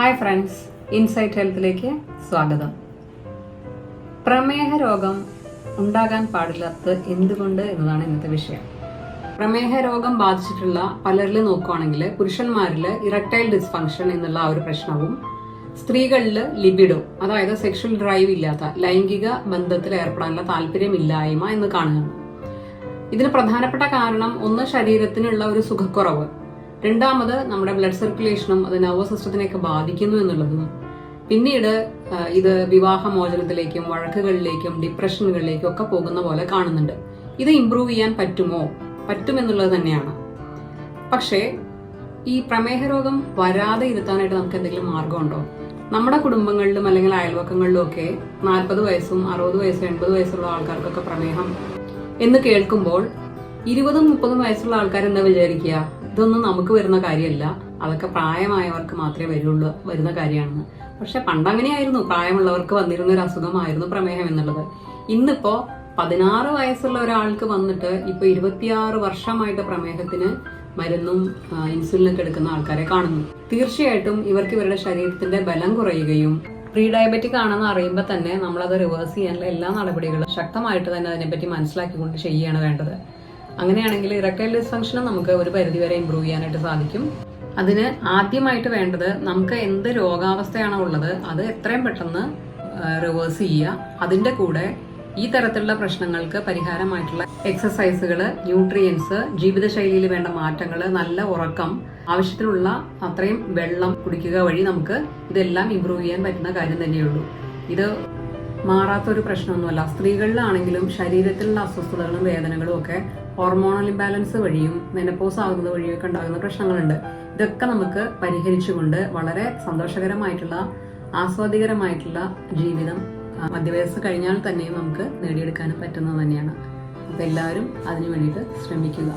Hi friends insight ഹെൽത്തിലേക്ക് സ്വാഗതം. പ്രമേഹ രോഗം ഉണ്ടാകാൻ പാടില്ലാത്തത് എന്തുകൊണ്ട് എന്നതാണ് ഇന്നത്തെ വിഷയം. പ്രമേഹ രോഗം ബാധിച്ചിട്ടുള്ള പലരിൽ നോക്കുവാണെങ്കിൽ പുരുഷന്മാരിൽ ഇറക്ടൈൽ ഡിസ്ഫങ്ഷൻ എന്നുള്ള ഒരു പ്രശ്നവും സ്ത്രീകളിൽ ലിബിഡോ അതായത് സെക്ഷൽ ഡ്രൈവ് ഇല്ലാത്ത ലൈംഗിക ബന്ധത്തിൽ ഏർപ്പെടാനുള്ള താല്പര്യമില്ലായ്മ എന്ന് കാണുന്നു ഇതിന് പ്രധാനപ്പെട്ട കാരണം ഒന്ന് ശരീരത്തിനുള്ള ഒരു സുഖക്കുറവ്. രണ്ടാമത് നമ്മുടെ ബ്ലഡ് സർക്കുലേഷനും അത് നർവസ് സിസ്റ്റത്തിനെയൊക്കെ ബാധിക്കുന്നു എന്നുള്ളതും പിന്നീട് ഇത് വിവാഹമോചനത്തിലേക്കും വഴക്കുകളിലേക്കും ഡിപ്രഷനുകളിലേക്കും ഒക്കെ പോകുന്ന പോലെ കാണുന്നുണ്ട്. ഇത് ഇംപ്രൂവ് ചെയ്യാൻ പറ്റുമോ? പറ്റുമെന്നുള്ളത് തന്നെയാണ്. പക്ഷേ ഈ പ്രമേഹ രോഗം വരാതെ ഇരുത്താനായിട്ട് നമുക്ക് എന്തെങ്കിലും മാർഗമുണ്ടോ? നമ്മുടെ കുടുംബങ്ങളിലും അല്ലെങ്കിൽ അയൽവക്കങ്ങളിലും ഒക്കെ നാൽപ്പത് വയസ്സും അറുപത് വയസ്സും എൺപത് വയസ്സുള്ള ആൾക്കാർക്കൊക്കെ പ്രമേഹം എന്ന് കേൾക്കുമ്പോൾ ഇരുപതും മുപ്പതും വയസ്സുള്ള ആൾക്കാർ എന്താ വിചാരിക്കുക? ഇതൊന്നും നമുക്ക് വരുന്ന കാര്യമല്ല. അതൊക്കെ പ്രായമായവർക്ക് മാത്രമേ വരുള്ളൂ വരുന്ന കാര്യമാണെന്ന്. പക്ഷെ പണ്ടങ്ങനെയായിരുന്നു. പ്രായമുള്ളവർക്ക് വന്നിരുന്ന ഒരു അസുഖമായിരുന്നു പ്രമേഹം എന്നുള്ളത്. ഇന്നിപ്പോ പതിനാറ് വയസ്സുള്ള ഒരാൾക്ക് വന്നിട്ട് ഇപ്പൊ ഇരുപത്തിയാറ് വർഷമായിട്ട് പ്രമേഹത്തിന് മരുന്നും ഇൻസുലിനൊക്കെ എടുക്കുന്ന ആൾക്കാരെ കാണുന്നു. തീർച്ചയായിട്ടും ഇവർക്ക് ഇവരുടെ ശരീരത്തിന്റെ ബലം കുറയുകയും പ്രീ ഡയബറ്റിക് ആണെന്ന് അറിയുമ്പോൾ തന്നെ നമ്മളത് റിവേഴ്സ് ചെയ്യാനുള്ള എല്ലാ നടപടികളും ശക്തമായിട്ട് തന്നെ അതിനെപ്പറ്റി മനസ്സിലാക്കിക്കൊണ്ട് ചെയ്യുകയാണ് വേണ്ടത്. അങ്ങനെയാണെങ്കിൽ ഇറക്ടൈൽ ഡിസ്ഫങ്ഷനും നമുക്ക് ഒരു പരിധിവരെ ഇമ്പ്രൂവ് ചെയ്യാനായിട്ട് സാധിക്കും. അതിന് ആദ്യമായിട്ട് വേണ്ടത് നമുക്ക് എന്ത് രോഗാവസ്ഥയാണോ ഉള്ളത് അത് എത്രയും പെട്ടെന്ന് റിവേഴ്സ് ചെയ്യുക. അതിന്റെ കൂടെ ഈ തരത്തിലുള്ള പ്രശ്നങ്ങൾക്ക് പരിഹാരമായിട്ടുള്ള എക്സസൈസുകൾ ന്യൂട്രിയൻസ് ജീവിതശൈലിയിൽ വേണ്ട മാറ്റങ്ങൾ നല്ല ഉറക്കം ആവശ്യത്തിലുള്ള അത്രയും വെള്ളം കുടിക്കുക വഴി നമുക്ക് ഇതെല്ലാം ഇമ്പ്രൂവ് ചെയ്യാൻ പറ്റുന്ന കാര്യം തന്നെയുള്ളൂ. ഇത് മാറാത്തൊരു പ്രശ്നമൊന്നുമല്ല. സ്ത്രീകളിലാണെങ്കിലും ശരീരത്തിലുള്ള അസ്വസ്ഥതകളും വേദനകളും ഒക്കെ ഹോർമോണൽ ഇംബാലൻസ് വഴിയും മെനപ്പോസ് ആകുന്നത് വഴിയും ഒക്കെ ഉണ്ടാകുന്ന പ്രശ്നങ്ങളുണ്ട്. ഇതൊക്കെ നമുക്ക് പരിഹരിച്ചുകൊണ്ട് വളരെ സന്തോഷകരമായിട്ടുള്ള ആസ്വാദികരമായിട്ടുള്ള ജീവിതം മധ്യവയസ് കഴിഞ്ഞാൽ തന്നെയും നമുക്ക് നേടിയെടുക്കാനും പറ്റുന്നത് തന്നെയാണ്. അപ്പൊ എല്ലാവരും അതിനു വേണ്ടിയിട്ട് ശ്രമിക്കുക.